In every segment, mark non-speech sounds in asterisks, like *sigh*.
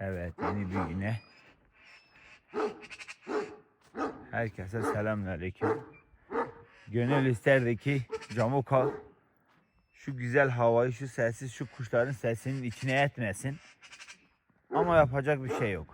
Evet yeni bir güne Herkese selamünaleyküm. Gönül isterdi ki camı kal. Şu güzel havayı, şu sessiz, şu kuşların sesinin içine etmesin. Ama yapacak bir şey yok.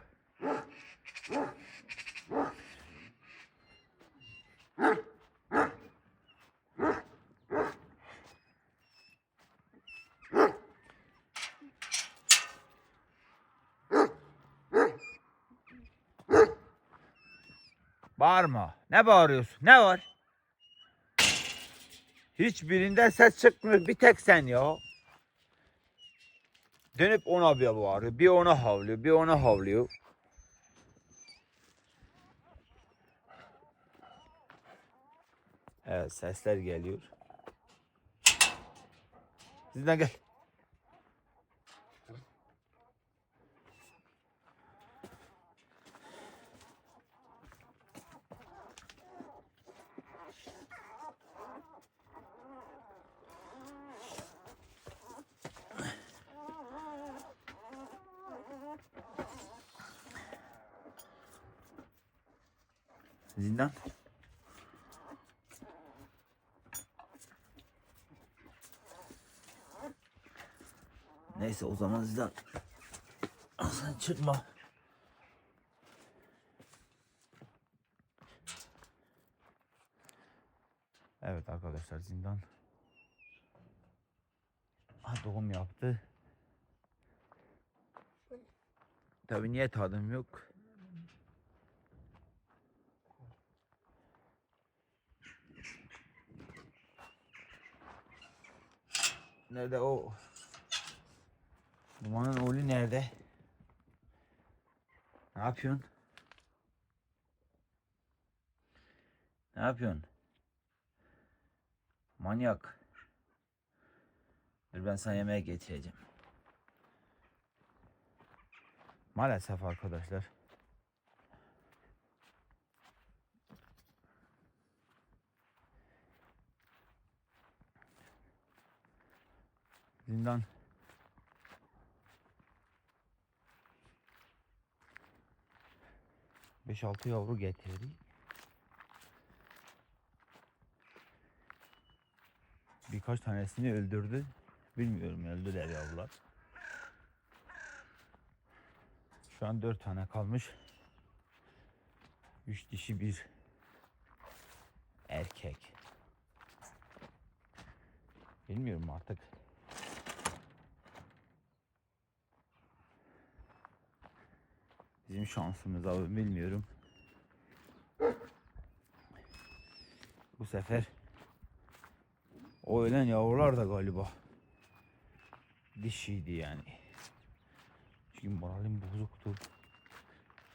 Bağırma. Ne bağırıyorsun? Ne var? Hiçbirinden ses çıkmıyor. Bir tek sen ya. Dönüp ona bir bağırıyor. Bir ona havlıyor. Bir ona havlıyor. Evet sesler geliyor. Sizden gel. Zindan. Neyse o zaman Zindan. Sen çıkma. Evet arkadaşlar Zindan. Ha, doğum yaptı. Tabi niye tadım yok? Nerede o? Dumanın oğlu nerede? Ne yapıyorsun? Ne yapıyorsun? Manyak. Dur ben sana yemeğe getireceğim. Maalesef arkadaşlar. Zindan. Beş altı yavru getirdi. Birkaç tanesini öldürdü. Bilmiyorum öldüler yavrular. Şu an dört tane kalmış. Üç dişi bir erkek. Bilmiyorum artık. Bizim şansımız abi bilmiyorum. Bu sefer o ölen yavrular da galiba dişiydi yani. Çünkü moralim bozuktu.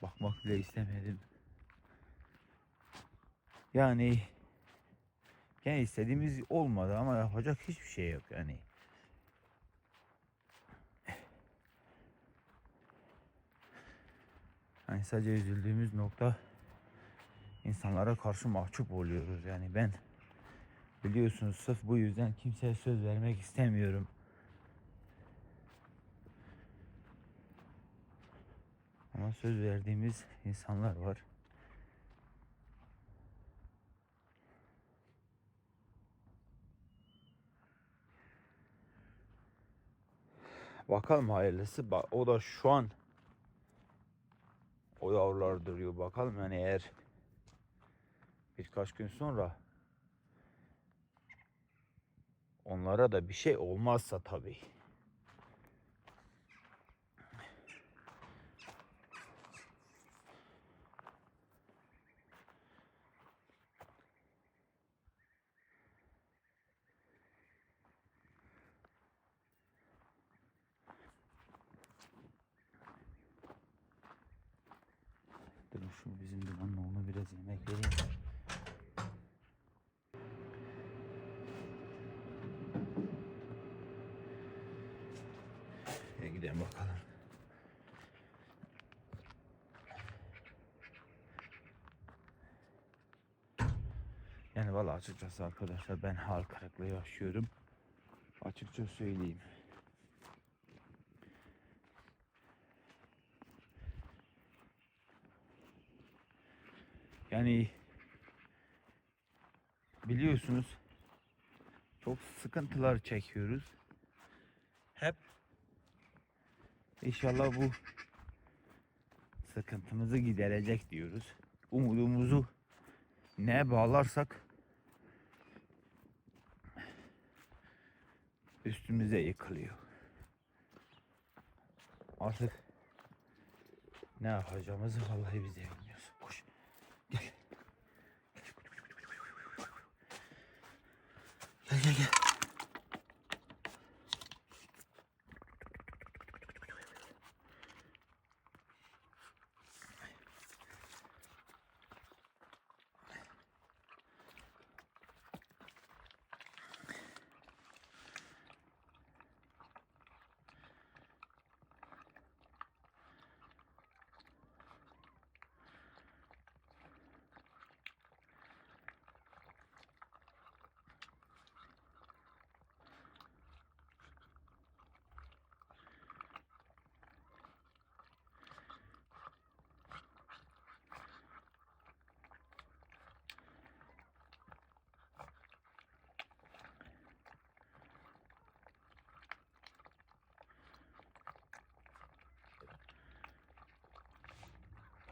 Bakmak bile istemedim. Yani yani istediğimiz olmadı ama yapacak hiçbir şey yok yani. Yani sadece üzüldüğümüz nokta insanlara karşı mahcup oluyoruz. Yani ben biliyorsunuz sırf bu yüzden kimseye söz vermek istemiyorum. Ama söz verdiğimiz insanlar var. Bakalım hayırlısı. O da şu an o yavrular duruyor. Bakalım yani eğer birkaç gün sonra onlara da bir şey olmazsa tabii. Durun şu bizim dumanın oğluna biraz yemek vereyim. E gidelim bakalım. Yani valla açıkçası arkadaşlar ben hal kırıklığı yaşıyorum. Açıkça söyleyeyim. Yani biliyorsunuz çok sıkıntılar çekiyoruz. Hep inşallah bu sıkıntımızı giderecek diyoruz. Umudumuzu ne bağlarsak üstümüze yıkılıyor. Artık ne yapacağımızı vallahi biz de bilmiyoruz. Koş. Gel. Gel gel gel.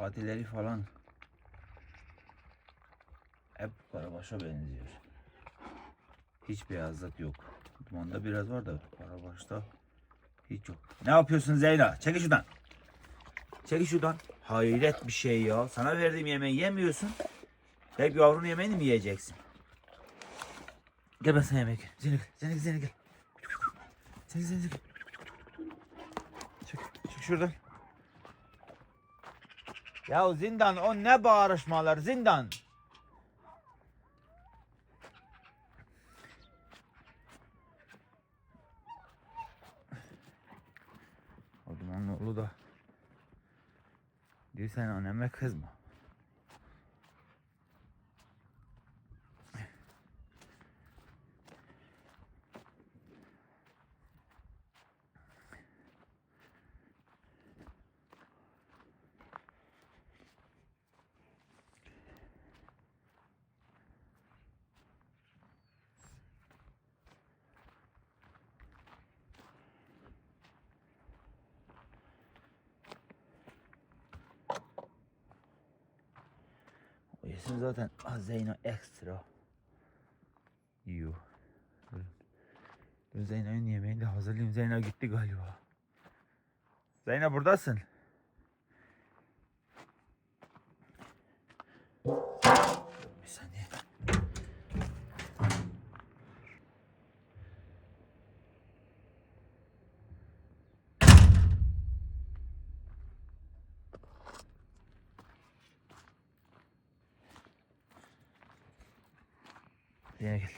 Patileri falan hep karabaşa benziyor. Hiç beyazlık yok. Dumanda biraz var da karabaşta hiç yok. Ne yapıyorsun Zeyna? Çekil şuradan. Çekil şuradan. Hayret bir şey ya. Sana verdiğim yemeği yemiyorsun. Hep yavrunun yemeğini mi yiyeceksin? Gel ben sana yemek. Zeynep. Zeynep Zeynep gel. Zeynep Zeynep gel. Çık, çık şuradan. Ya zindan o ne bağırışmalar zindan. O dumanlı oğlu da diyor sen anneme kızma. Yesin zaten ah, Zeyno ekstra yiyor. Zeyno'nun yemeğini de hazırlayayım. Zeyno gitti galiba. Zeyno buradasın. Bir saniye. Zeyno gel.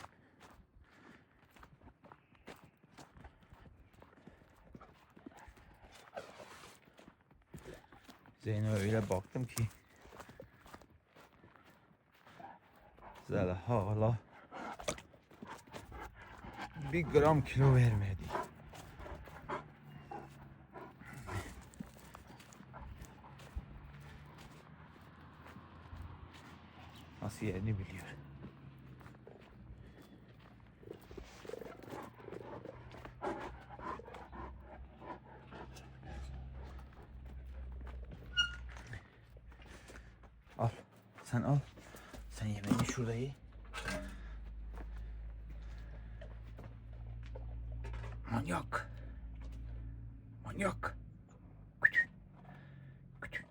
Zeyno öyle baktım ki Zela hala bir gram kilo vermedi. Nasıl yerini biliyor. Al. Sen al. Sen yemeğini şurada ye. Manyak. Manyak. Küçük. Küçük.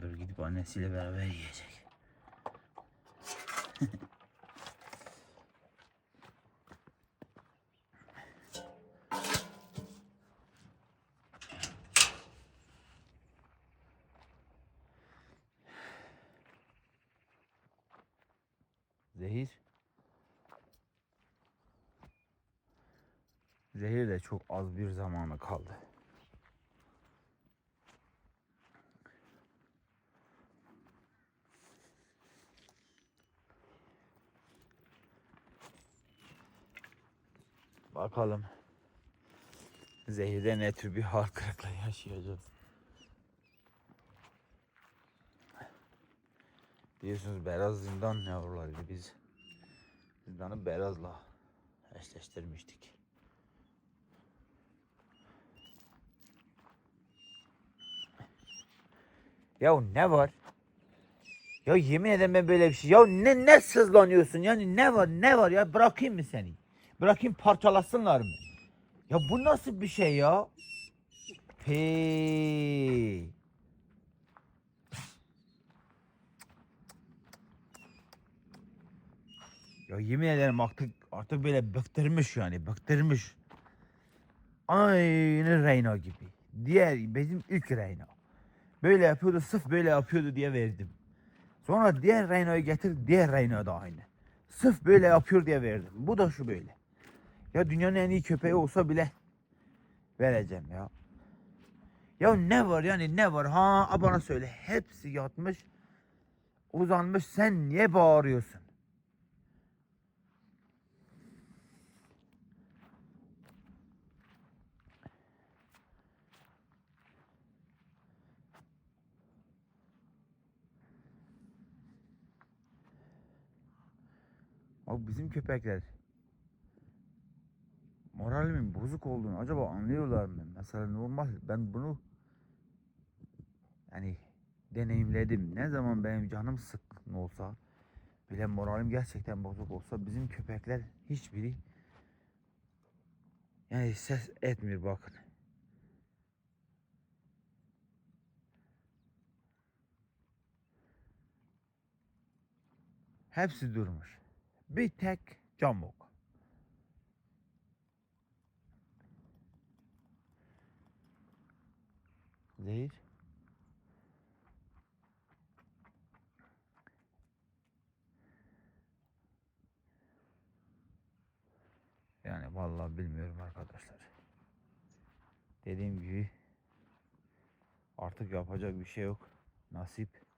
Dur gidip annesiyle beraber yiyecek. az bir zamanı kaldı. Bakalım zehirde ne tür bir hal kırıklığı yaşayacağız. Biliyorsunuz Beraz zindan yavrularıydı biz. Zindanı Beraz'la eşleştirmiştik. Ya ne var? Ya yemin ederim ben böyle bir şey. Ya ne ne sızlanıyorsun? Yani ne var? Ne var ya? Bırakayım mı seni? Bırakayım parçalasınlar mı? Ya bu nasıl bir şey ya? Hey. Ya yemin ederim artık artık böyle bıktırmış yani bıktırmış. Aynı Reyna gibi. Diğer bizim ilk Reyna. Böyle yapıyordu sırf böyle yapıyordu diye verdim. Sonra diğer Reyna'yı getir diğer Reyna da aynı. Sırf böyle yapıyor diye verdim. Bu da şu böyle. Ya dünyanın en iyi köpeği olsa bile vereceğim ya. Ya ne var yani ne var ha bana söyle. Hepsi yatmış uzanmış sen niye bağırıyorsun? Abi bizim köpekler moralimin bozuk olduğunu acaba anlıyorlar mı? Mesela normal ben bunu yani deneyimledim. Ne zaman benim canım sıkkın olsa bile moralim gerçekten bozuk olsa bizim köpekler hiçbiri yani ses etmiyor bakın. Hepsi durmuş. Bir tek camuk. Zehir. Yani vallahi bilmiyorum arkadaşlar. Dediğim gibi artık yapacak bir şey yok. Nasip.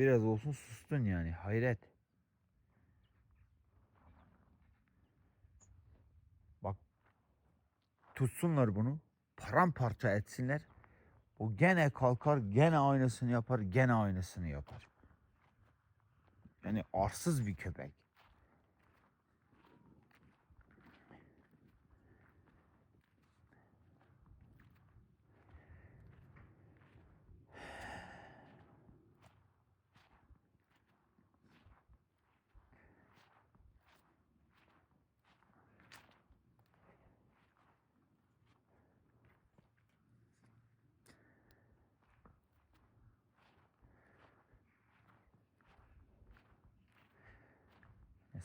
Biraz olsun sustun yani hayret. Bak tutsunlar bunu paramparça etsinler. O gene kalkar gene aynısını yapar gene aynısını yapar. Yani arsız bir köpek.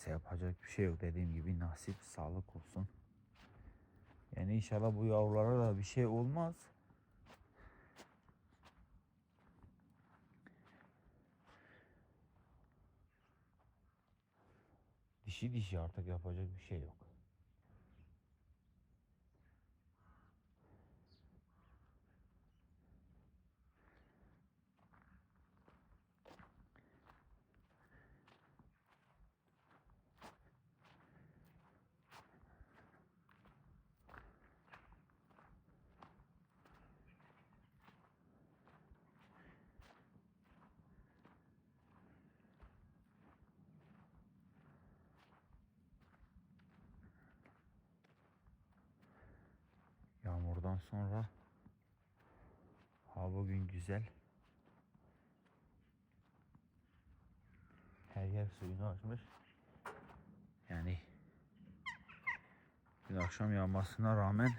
Neyse yapacak bir şey yok dediğim gibi nasip sağlık olsun. Yani inşallah bu yavrulara da bir şey olmaz. Dişi dişi artık yapacak bir şey yok. Yağmurdan sonra hava bugün güzel. Her yer suyunu açmış. Yani dün akşam yağmasına rağmen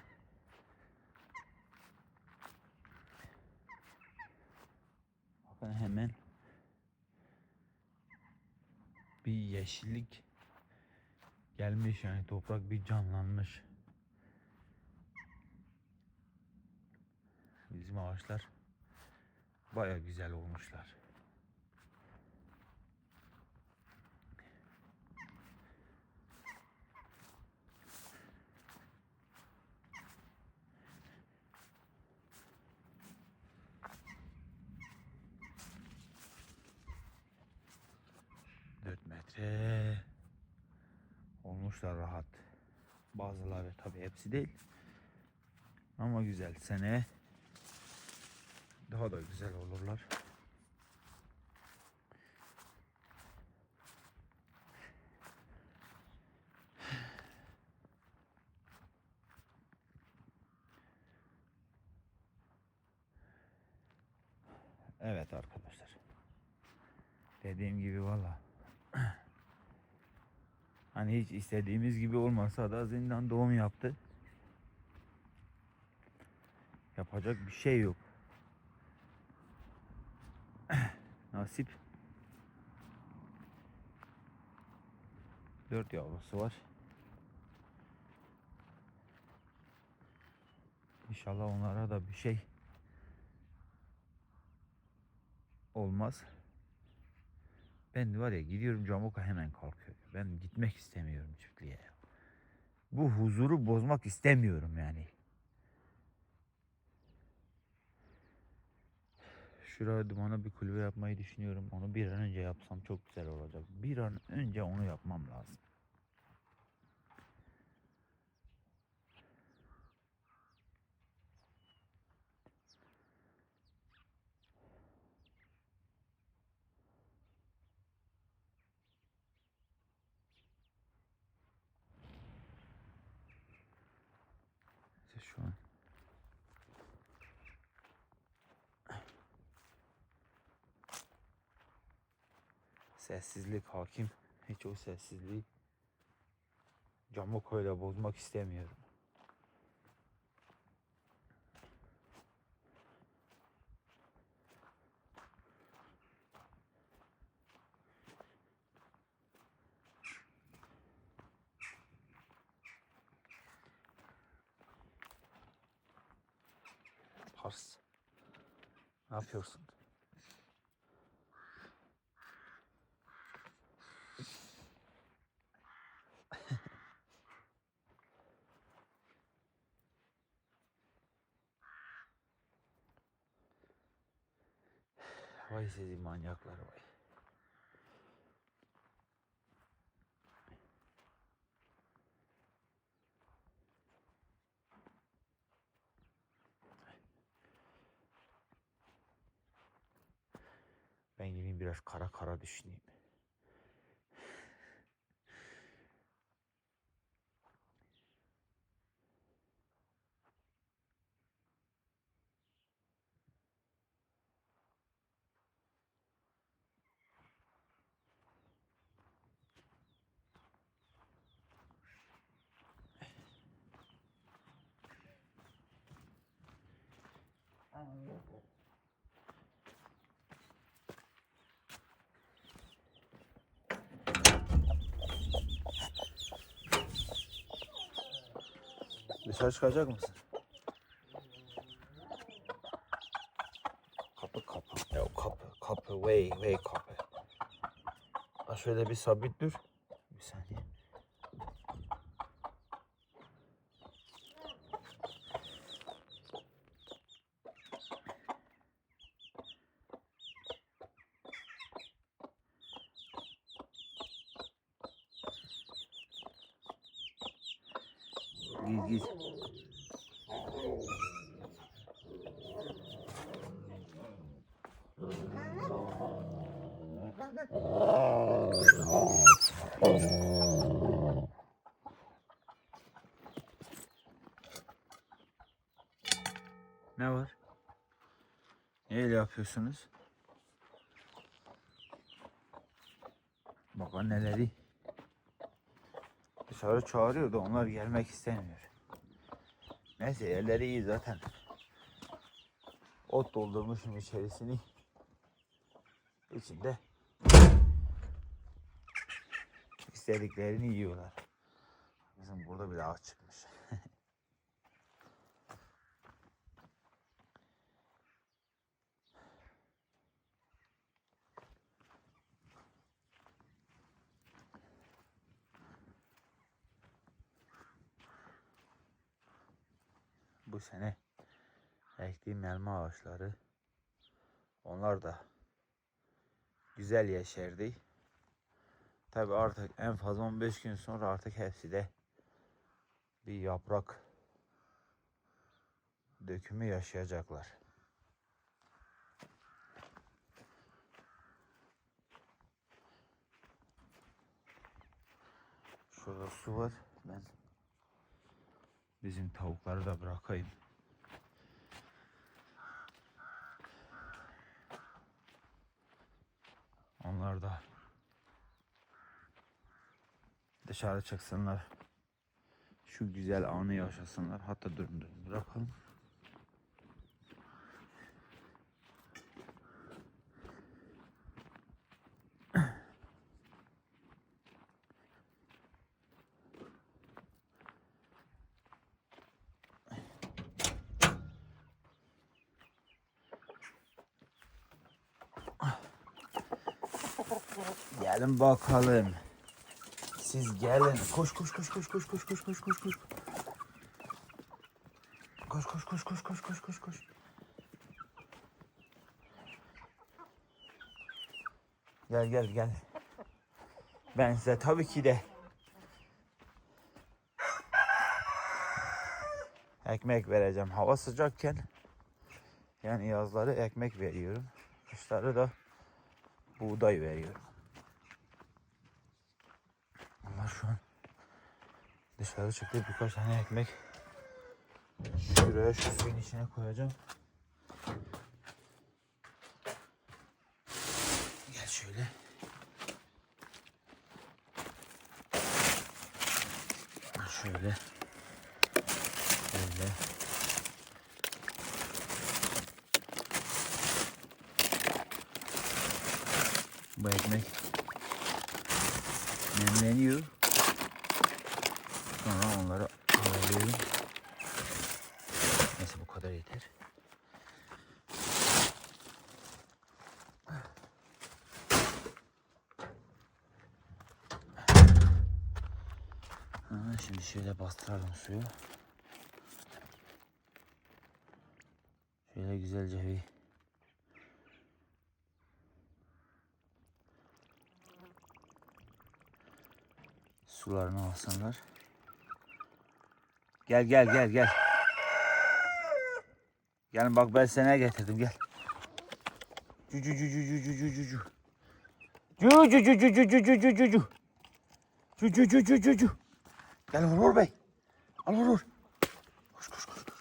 bakın hemen bir yeşillik gelmiş yani toprak bir canlanmış. Bizim ağaçlar baya güzel olmuşlar. Dört metre olmuşlar rahat. Bazıları tabi hepsi değil. Ama güzel. Seneye daha da güzel olurlar. Evet arkadaşlar. Dediğim gibi valla. *clears throat* Hani hiç istediğimiz gibi olmasa da zindan doğum yaptı. Yapacak bir şey yok. Nasip. Dört yavrusu var. İnşallah onlara da bir şey olmaz. Ben de var ya gidiyorum Camoka hemen kalkıyor. Ben gitmek istemiyorum çiftliğe. Bu huzuru bozmak istemiyorum yani. Şuraya dumana bir kulübe yapmayı düşünüyorum. Onu bir an önce yapsam çok güzel olacak. Bir an önce onu yapmam lazım. İşte şu an sessizlik hakim. Hiç o sessizliği Camoko'yla bozmak istemiyorum. Pars. Ne yapıyorsun? Vay sizi manyaklar vay. Ben gideyim biraz kara kara düşüneyim. Dışarı çıkacak mısın? Kapı kapı. Ya kapı kapı way way kapı. Ha şöyle bir sabit dur. Bir saniye. Git git. Ne var? Ne öyle yapıyorsunuz? Bak anneleri dışarı çağırıyor da onlar gelmek istemiyor. Neyse yerleri iyi zaten. Ot doldurmuşum içerisini. İçinde istediklerini yiyorlar. Bizim burada bir ağaç çıkmış. Bu sene ektiğim elma ağaçları onlar da güzel yeşerdi. Tabi artık en fazla 15 gün sonra artık hepsi de bir yaprak dökümü yaşayacaklar. Şurada su var. Ben bizim tavukları da bırakayım. Onlar da dışarı çıksınlar. Şu güzel anı yaşasınlar. Hatta durun durun bırakalım. Gelin bakalım. Siz gelin. Koş koş koş koş koş koş koş koş koş koş. Koş koş koş koş koş koş koş koş. Gel gel gel. Ben size tabii ki de ekmek vereceğim. Hava sıcakken yani yazları ekmek veriyorum. Kışları da buğday veriyorum. Ama şu an dışarı çıktı birkaç tane ekmek şuraya şu suyun içine koyacağım. Gel şöyle. Şöyle. Şöyle. Bu ekmek nemleniyor. şöyle bastıralım suyu. Şöyle güzelce bir sularını alsınlar. Gel gel gel gel. Gel bak ben sana getirdim gel. Cücü cücü cücü cücü cücü. Cücü cücü cücü cücü cücü. Cücü cücü cücü. Gel vur bey. Al vur. Koş koş koş koş.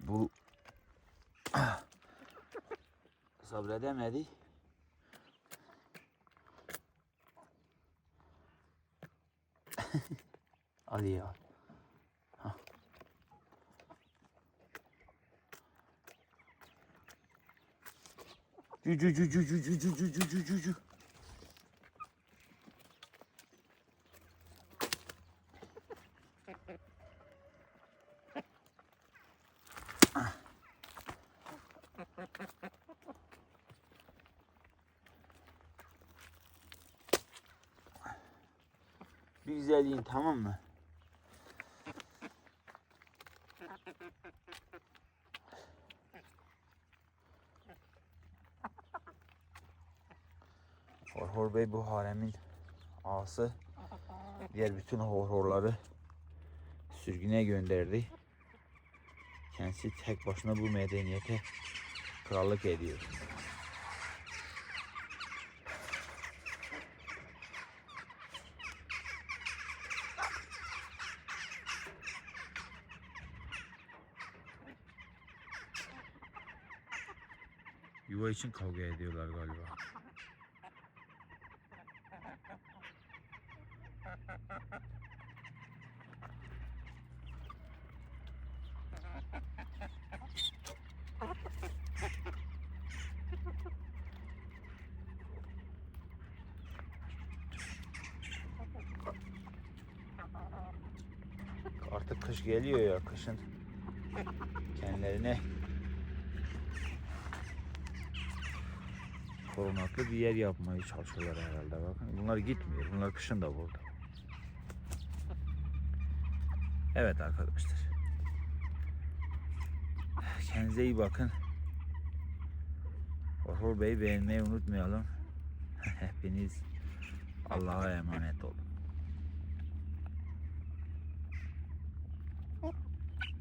Bu *clears throat* sabredemedi. *laughs* Al ya. Hah. Cu cu cu cu cu cu cu cu cu cu cu cu. Ah. Güzelliğin tamam mı? Horhor Bey bu haremin ağası. Diğer bütün horhorları sürgüne gönderdi. Kendisi tek başına bu medeniyete krallık ediyor. İçin kavga ediyorlar galiba. Artık kış geliyor ya kışın kendilerine korunaklı bir yer yapmaya çalışıyorlar herhalde bakın. Bunlar gitmiyor. Bunlar kışın da burada. Evet arkadaşlar. Kendinize iyi bakın. Orhur Bey'i beğenmeyi unutmayalım. *laughs* Hepiniz Allah'a emanet olun.